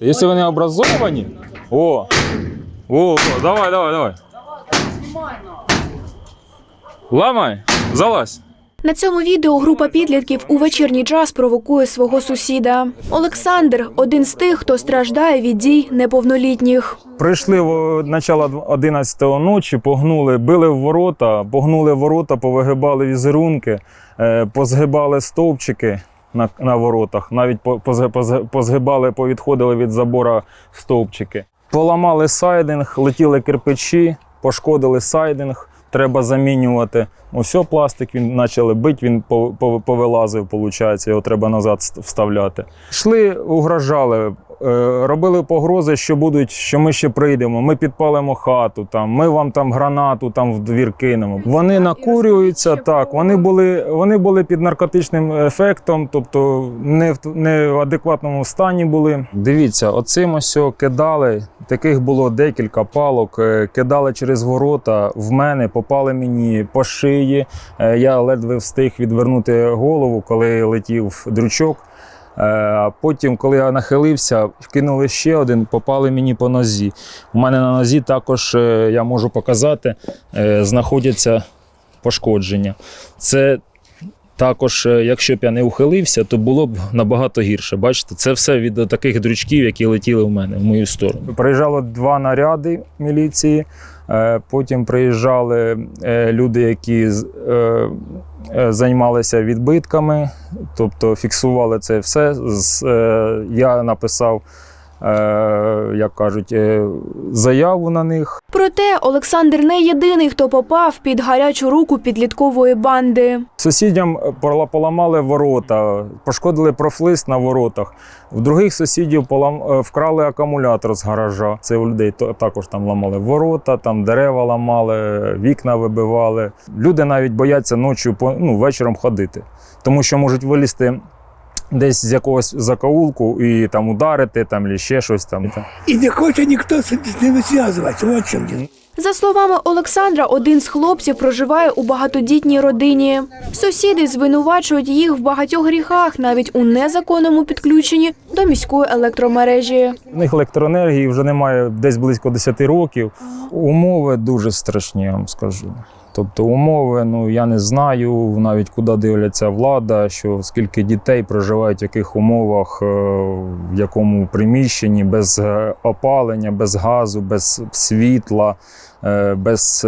Якщо вони образовані, о, о, о, давай, давай, давай. Ламай, залазь. На цьому відео група підлітків у вечірній час провокує свого сусіда. Олександр один з тих, хто страждає від дій неповнолітніх. Прийшли в начало 11 ночі, погнули, били в ворота, погнули ворота, повигибали візерунки, е, позгибали стовпчики на, на воротах, навіть по- позг- позг- позгибали, повідходили від забора стовпчики. Поламали сайдинг, летіли кирпичі, пошкодили сайдинг, треба замінювати. Усьо пластик він почали бити, він по- по- повилазив, виходить, його треба назад вставляти. Йшли, угрожали, робили погрози, що будуть, що ми ще прийдемо, ми підпалимо хату, там, ми вам там гранату там в двір кинемо. Вони накурюються, так, вони були, вони були під наркотичним ефектом, тобто не в, не в адекватному стані були. Дивіться, оцим ось кидали, таких було декілька палок, е, кидали через ворота в мене, попали мені по шиї. Е, Я ледве встиг відвернути голову, коли летів дрючок. Е, А потім, коли я нахилився, кинули ще один, попали мені по нозі. У мене на нозі також, е, я можу показати, е, знаходяться пошкодження. Це також, якщо б я не ухилився, то було б набагато гірше. Бачите, це все від таких дрючків, які летіли в мене в мою сторону. Приїжджало два наряди міліції. Потім приїжджали люди, які займалися відбитками, тобто фіксували це все. Е, Я написав, е, як кажуть, е, заяву на них. Проте Олександр не єдиний, хто попав під гарячу руку підліткової банди. Сусідям пола- поламали ворота, пошкодили профлист на воротах. В других сусідів полам... е, вкрали акумулятор з гаража. Це у людей також там ламали ворота, там дерева ламали, вікна вибивали. Люди навіть бояться ночі ну, вечором ходити, тому що можуть вилізти. Десь з якогось закоулку і там ударити, там, чи ще щось там. И не хочет никто с с ними связываться. Вот в чем дело. За словами Олександра, один з хлопців проживає у багатодітній родині. Сусіди звинувачують їх в багатьох гріхах, навіть у незаконному підключенні до міської електромережі. У них електроенергії вже немає десь близько 10 років. Умови дуже страшні, я вам скажу. Тобто умови, ну я не знаю навіть куди дивляться влада, що скільки дітей проживають в яких умовах, е, в якому приміщенні, без е, опалення, без газу, без світла, е, без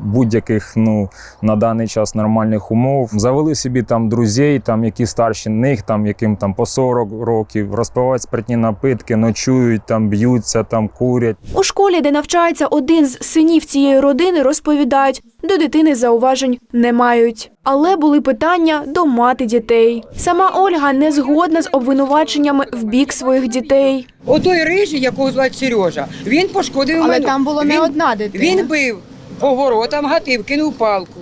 будь-яких ну, на даний час нормальних умов. Завели собі там друзей, там, які старші них, там, яким там по 40 років, розпивають спиртні напитки, ночують, там, б'ються, там, курять. У школі, де навчається один з синів цієї родини, розповідають, до дитини зауважень не мають. Але були питання до мати дітей. Сама Ольга не згодна з обвинуваченнями в бік своїх дітей. Отой рижий, якого звати Сережа, він пошкодив Але мене. там було не він, одна дитина. Він бив по воротам, гатив, кинув палку.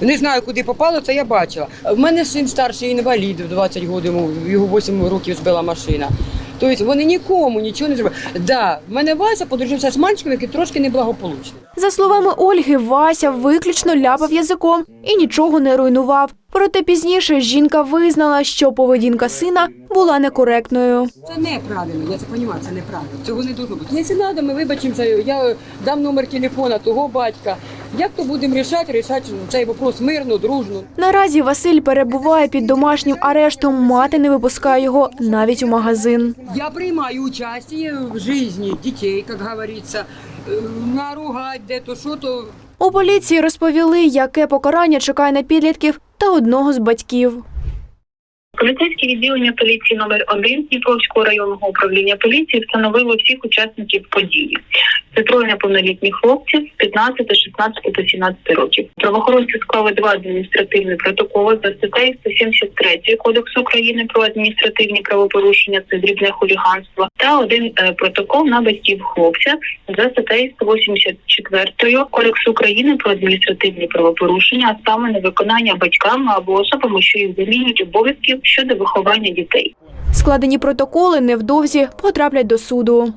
Не знаю, куди попало, це я бачила. В мене син старший інвалід, в 20 років, йому- його 8 років збила машина. Тобто вони нікому нічого не зробили. Да, в мене Вася подружився з мальчиком, який трошки неблагополучний. За словами Ольги, Вася виключно ляпав язиком і нічого не руйнував. Проте пізніше жінка визнала, що поведінка сина була некоректною. Це неправильно, я це розумію, це неправильно. Цього не должно бути. Якщо треба, ми вибачимося, я дам номер телефона того батька. Як то будемо рішати, рішати цей вопрос мирно, дружно. Наразі Василь перебуває під домашнім арештом. Мати не випускає його навіть у магазин. Я приймаю участие в житті дітей, як говориться, Е, наругать де-то, що то. У поліції розповіли, яке покарання чекає на підлітків та одного з батьків. Поліцейське відділення поліції номер 1 Дніпровського районного управління поліції встановило всіх учасників події. Це троє неповнолітніх хлопців з 15, 16 та 17 років. Правоохоронці склали два адміністративні протоколи за статтею 173 Кодексу України про адміністративні правопорушення це дрібне хуліганство та один е, протокол на батьків хлопця за статтею 184 Кодексу України про адміністративні правопорушення, а саме невиконання батьками або особами, що їх замінюють обов'язків щодо виховання дітей. Складені протоколи невдовзі потраплять до суду.